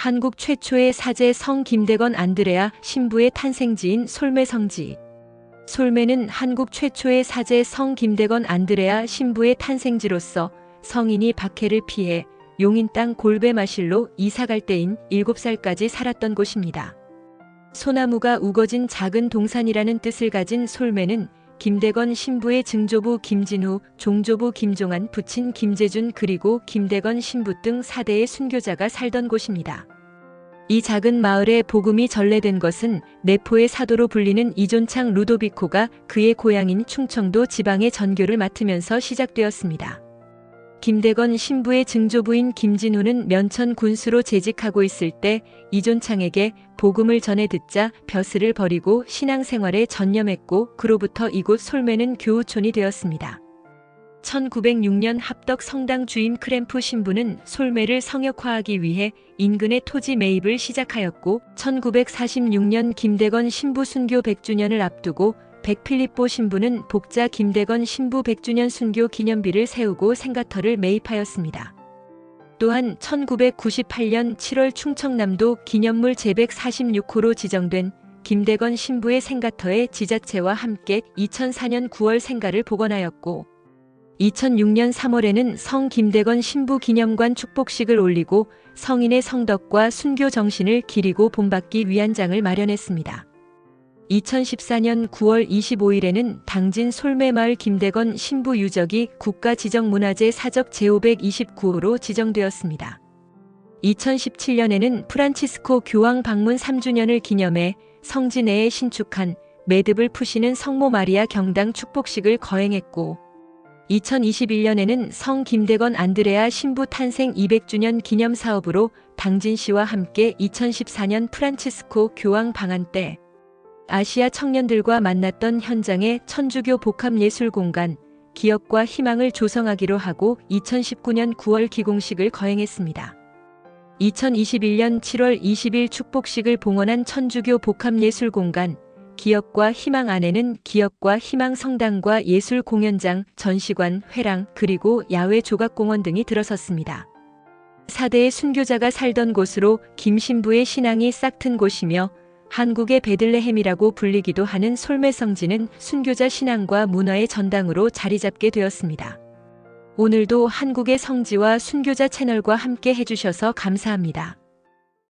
한국 최초의 사제 성 김대건 안드레아 신부의 탄생지인 솔메 성지. 솔메는 한국 최초의 사제 성 김대건 안드레아 신부의 탄생지로서 성인이 박해를 피해 용인 땅 골베 마실로 이사갈 때인 7살까지 살았던 곳입니다. 소나무가 우거진 작은 동산이라는 뜻을 가진 솔메는 김대건 신부의 증조부 김진후, 종조부 김종안, 부친 김재준 그리고 김대건 신부 등 4대의 순교자가 살던 곳입니다. 이 작은 마을에 복음이 전래된 것은 내포의 사도로 불리는 이존창 루도비코가 그의 고향인 충청도 지방의 전교를 맡으면서 시작되었습니다. 김대건 신부의 증조부인 김진우는 면천 군수로 재직하고 있을 때 이존창에게 복음을 전해 듣자 벼슬을 버리고 신앙생활에 전념했고 그로부터 이곳 솔메는 교우촌이 되었습니다. 1906년 합덕 성당 주임 크램프 신부는 솔메를 성역화하기 위해 인근의 토지 매입을 시작하였고 1946년 김대건 신부 순교 100주년을 앞두고 백필립보 신부는 복자 김대건 신부 100주년 순교 기념비를 세우고 생가터를 매입하였습니다. 또한 1998년 7월 충청남도 기념물 제146호로 지정된 김대건 신부의 생가터의 지자체와 함께 2004년 9월 생가를 복원하였고 2006년 3월에는 성 김대건 신부 기념관 축복식을 올리고 성인의 성덕과 순교 정신을 기리고 본받기 위한 장을 마련했습니다. 2014년 9월 25일에는 당진 솔매마을 김대건 신부 유적이 국가지정문화재 사적 제529호로 지정되었습니다. 2017년에는 프란치스코 교황 방문 3주년을 기념해 성지 내에 신축한 매듭을 푸시는 성모 마리아 경당 축복식을 거행했고 2021년에는 성 김대건 안드레아 신부 탄생 200주년 기념 사업으로 당진시와 함께 2014년 프란치스코 교황 방한 때 아시아 청년들과 만났던 현장의 천주교 복합예술공간 기억과 희망을 조성하기로 하고 2019년 9월 기공식을 거행했습니다. 2021년 7월 20일 축복식을 봉헌한 천주교 복합예술공간 기억과 희망 안에는 기억과 희망 성당과 예술 공연장, 전시관, 회랑, 그리고 야외 조각공원 등이 들어섰습니다. 4대의 순교자가 살던 곳으로 김신부의 신앙이 싹튼 곳이며 한국의 베들레헴이라고 불리기도 하는 솔메 성지는 순교자 신앙과 문화의 전당으로 자리 잡게 되었습니다. 오늘도 한국의 성지와 순교자 채널과 함께 해주셔서 감사합니다.